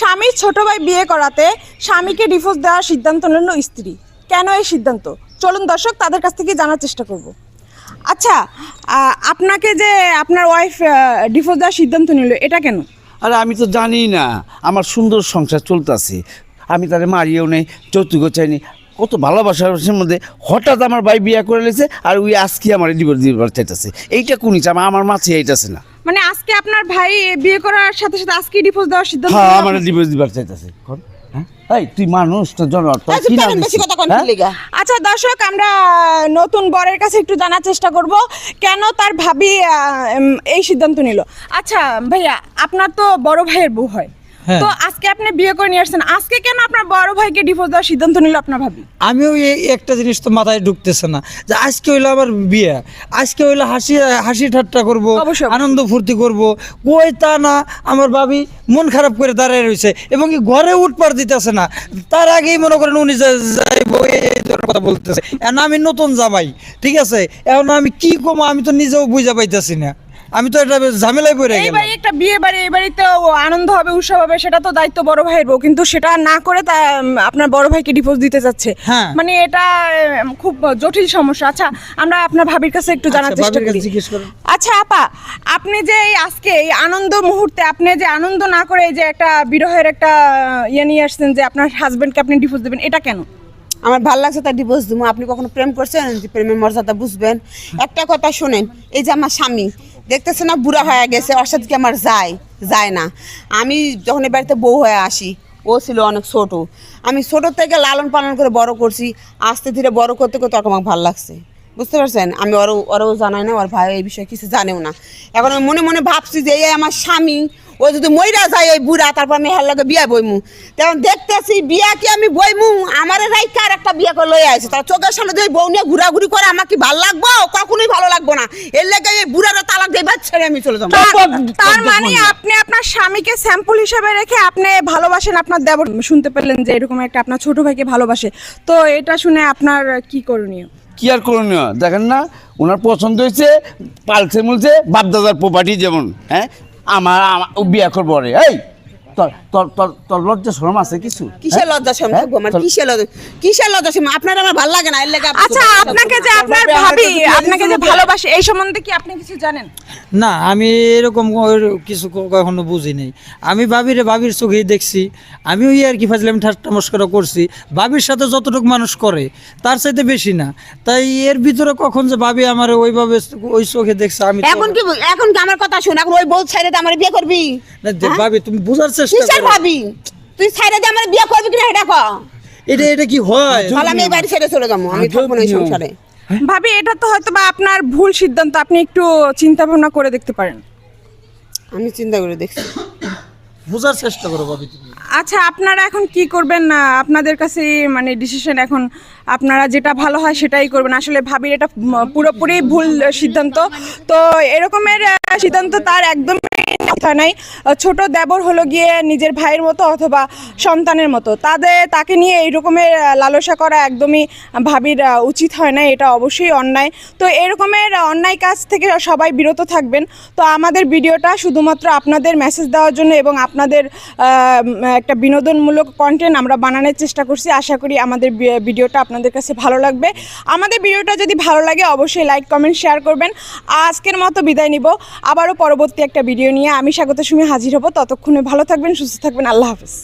স্বামীর ছোট ভাই বিয়ে করাতে স্বামীকে ডিভোর্স দেওয়ার সিদ্ধান্ত নিল স্ত্রী। কেন এই সিদ্ধান্ত? চলুন দর্শক, তাদের কাছ থেকে জানার চেষ্টা করব। আচ্ছা আপনাকে যে আপনার ওয়াইফ ডিভোর্স দেওয়ার সিদ্ধান্ত নিল, এটা কেন? আরে আমি তো জানি না, আমার সুন্দর সংসার চলতেছে। আমি তারে মারিয়েও নেই, যৌতুকও চাইনি কত ভালোবাসার মধ্যে হঠাৎ আমার ভাই বিয়ে করে লেছে, আর ওই আজকে আমার ডিভোর্স দিবার চাইতেছে। এইটা কোনি আমার মাছে এইটাছে না। মানে আজকে আপনার ভাই বিয়ে করার সাথে সাথে আজকে ডিভোর্স দেওয়ার সিদ্ধান্ত হ্যাঁ নিল আমার ডিভোর্স দিবার চাইতাছে কোন? হ্যাঁ এই তুই মানুষ তো জন অর্থ কি না কেন বেশি কথা কোন হ্যাঁ? আচ্ছা দর্শক আমরা নতুন বরের কাছে একটু জানার চেষ্টা করব কেন তার ভাবি এই সিদ্ধান্ত নিল আচ্ছা ভাইয়া আপনার তো বড় ভাইয়ের বউ হ্যাঁ। তো আজকে আপনি বিয়ে করে নিয়ে আসছেন। আজকে কেন আপনার বড় ভাইকে ডিভোর্স দেওয়ার সিদ্ধান্ত নিল আপনার ভাবি? আমিও এই একটা জিনিস তো মাথায় ঢুকতেছে না। যে আজকে হইল আমার বিয়ে আজকে হইল হাসি হাসি ঠাট্টা করব আনন্দ ফুর্তি করব। কই তা না আমার ভাবি মন খারাপ করে দাঁড়ায় রয়েছে এবং কি ঘরে উঠপার দিতেছে না। তার আগেই মনে করেন উনি কথা বলতেছে। এখন আমি নতুন জামাই ঠিক আছে? এখন আমি কি কমো আমি তো নিজেও বুঝা পাইতেছি না। আমি তো এটা ঝামেলায় পড়ে এই গেলাম। বাড়ি একটা বিয়ে বাড়ি এই বাড়িতে আনন্দ হবে উৎসব হবে সেটা তো দায়িত্ব বড় ভাইয়ের বউ। কিন্তু সেটা না করে তা আপনার বড় ভাইকে ডিভোর্স দিতে যাচ্ছে। হ্যাঁ। মানে এটা খুব জটিল সমস্যা। আচ্ছা আমরা আপনার ভাবির কাছে একটু জানার আচ্ছা, চেষ্টা করি। আচ্ছা আপা আপনি যে এই আজকে এই আনন্দ মুহূর্তে আপনি যে আনন্দ না করে এই যে একটা বিরহের একটা ইয়ে নিয়ে আসছেন যে আপনার হাজবেন্ডকে আপনি ডিভোর্স দেবেন এটা কেন? আমার ভালো লাগছে তার ডিভোর্স দিব আপনি কখনো প্রেম করছেন? প্রেমের মর্যাদা বুঝবেন। একটা কথা শোনেন, এই যে আমার স্বামী দেখতেছে না বুড়া হয়ে গেছে ওর সাথে কি আমার যায় যায় না। আমি যখন এই বাড়িতে বউ হয়ে আসি, ও ছিল অনেক ছোট। আমি ছোট থেকে লালন পালন করে বড় করছি, আস্তে ধীরে বড় করতে করতে ওকে আমার ভালো লাগছে। বুঝতে পারছেন? আমি ওরও ওরও জানাই না, ওর ভাই এই বিষয়ে কিছু জানেও না। এখন আমি মনে মনে ভাবছি যে এই আমার স্বামী ও যদি মইরা যায় ওই বুড়া তারপর আমি হের লগে বিয়া বইমু। তখন দেখতেছি বিয়া কি আমি বইমু? আমার রাইকা আর একটা বিয়া করে লয়ে আছে তার চোখের সামনে যদি বউ নিয়ে ঘুরাঘুরি করে আমার কি ভালো লাগবো? কখনোই ভালো লাগবো না। এর লেগে এই বুড়াটা তালাক দিয়ে ছেড়ে আমি চলে যাব। তার- তার মানে আপনি আপনার স্বামীকে স্যাম্পল হিসেবে রেখে আপনি ভালোবাসেন আপনার দেবর শুনতে পেলেন যে এরকম একটা আপনার ছোট ভাইকে ভালোবাসে। তো এটা শুনে আপনার কি করণীয়? কি আর করণীয়? দেখেন না ওনার পছন্দ হয়েছে পালছে মুলছে বাপদাদার প্রপার্টি যেমন হ্যাঁ? আমার বিয়ে করব রে এই! তোর তোর তোর তোর লজ্জা শরম আছে কিছু? কিসের লজ্জা সম হ্যাঁ? থাকব আমার কিসের লজ্জা? কিসের লজ্জা সম আপনার আমার ভালো লাগে না এর লেগে আচ্ছা আপনাকে যে আপনার ভাবি আপনাকে যে ভালোবাসে এই সম্বন্ধে কি আপনি কিছু জানেন? না আমি এরকম কিছু কখনো বুঝি নাই। আমি ভাবিরে ভাবির চোখেই দেখছি। আমিও এই আর কি ফাজলাম ঠাট্টা মস্করা করছি। ভাবির সাথে যতটুকু মানুষ করে তার চাইতে বেশি না। তাই এর ভিতরে কখন যে ভাবি আমার ওইভাবে ওই চোখে দেখছে আমি এখন কি এখন কি আমার কথা শুন? এখন ওই বউ ছেড়ে আমার বিয়ে করবি? না, যে ভাবি তুমি বোঝার চেষ্টা কিসের ভাবি? তুই দিয়ে আমার বিয়ে করবি কিনা এটা কর এটা এটা কি হয়? তাহলে আমি এই বাড়ি ছেড়ে চলে যাব আমি থাকব না এই সংসারে। ভাবি এটা তো হয়তো বা আপনার ভুল সিদ্ধান্ত আপনি একটু চিন্তা ভাবনা করে দেখতে পারেন। আমি চিন্তা করে দেখছি। বোঝার চেষ্টা করো ভাবি তুমি। আচ্ছা আপনারা এখন কি করবেন না? আপনাদের কাছে মানে ডিসিশন এখন আপনারা যেটা ভালো হয় সেটাই করবেন। আসলে ভাবির এটা পুরোপুরি ভুল সিদ্ধান্ত। তো এরকমের সিদ্ধান্ত তার একদম নাই। ছোট দেবর হলো গিয়ে নিজের ভাইয়ের মতো অথবা সন্তানের মতো। তাদের তাকে নিয়ে এই রকমের লালসা করা একদমই ভাবির উচিত হয় না, এটা অবশ্যই অন্যায়। তো এরকমের অন্যায় কাজ থেকে সবাই বিরত থাকবেন। তো আমাদের ভিডিওটা শুধুমাত্র আপনাদের মেসেজ দেওয়ার জন্য এবং আপনাদের একটা বিনোদনমূলক কন্টেন্ট আমরা বানানোর চেষ্টা করছি। আশা করি আমাদের ভিডিওটা আপনাদের কাছে ভালো লাগবে। আমাদের ভিডিওটা যদি ভালো লাগে, অবশ্যই লাইক কমেন্ট শেয়ার করবেন। আজকের মতো বিদায় নিব। আবারও পরবর্তী একটা ভিডিও নিয়ে আমি স্বাগত, সুমি হাজির হব। ততক্ষণে ভালো থাকবেন, সুস্থ থাকবেন। আল্লাহ হাফেজ।